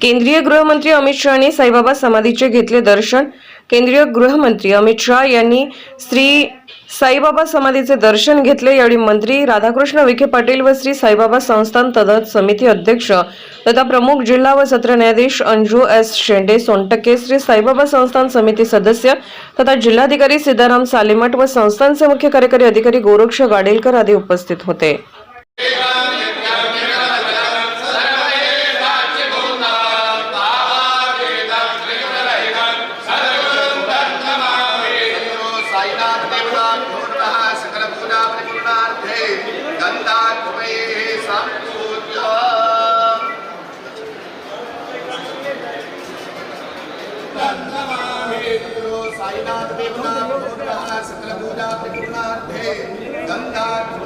केंद्रीय गृहमंत्री अमित शहानी साईबाबा समाधीचे घेतले दर्शन. केंद्रीय गृहमंत्री अमित शहा यांनी श्री साईबाबा समाधीचे दर्शन घेतले. यावेळी मंत्री राधाकृष्ण विखे पाटील व श्री साईबाबा संस्थान तदत समिती अध्यक्ष तथा प्रमुख जिल्हा व सत्र न्यायाधीश अंजू एस शेंडे सोनटके श्री साईबाबा संस्थान समिती सदस्य तथा जिल्हाधिकारी सिद्धाराम सालेमठ व संस्थानचे मुख्य कार्यकारी अधिकारी गोरक्ष गाडेलकर आदी उपस्थित होते. साईनाथ पूर्णः सकल पूजा परिपूर्णार्थे गंधात्मये